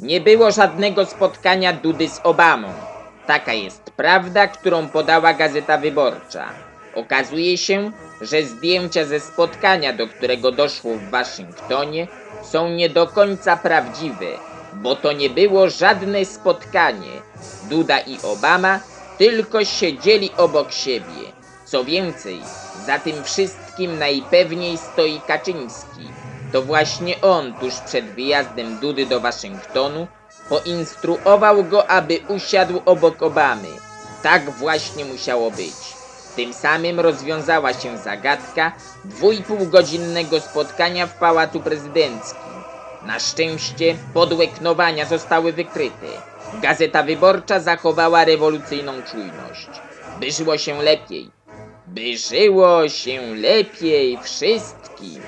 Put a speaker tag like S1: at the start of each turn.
S1: Nie było żadnego spotkania Dudy z Obamą. Taka jest prawda, którą podała Gazeta Wyborcza. Okazuje się, że zdjęcia ze spotkania, do którego doszło w Waszyngtonie, są nie do końca prawdziwe, bo to nie było żadne spotkanie. Duda i Obama tylko siedzieli obok siebie. Co więcej, za tym wszystkim najpewniej stoi Kaczyński. To właśnie on tuż przed wyjazdem Dudy do Waszyngtonu poinstruował go, aby usiadł obok Obamy. Tak właśnie musiało być. Tym samym rozwiązała się zagadka dwójpółgodzinnego spotkania w Pałacu Prezydenckim. Na szczęście podłe knowania zostały wykryte. Gazeta Wyborcza zachowała rewolucyjną czujność. By żyło się lepiej. By żyło się lepiej wszystkim.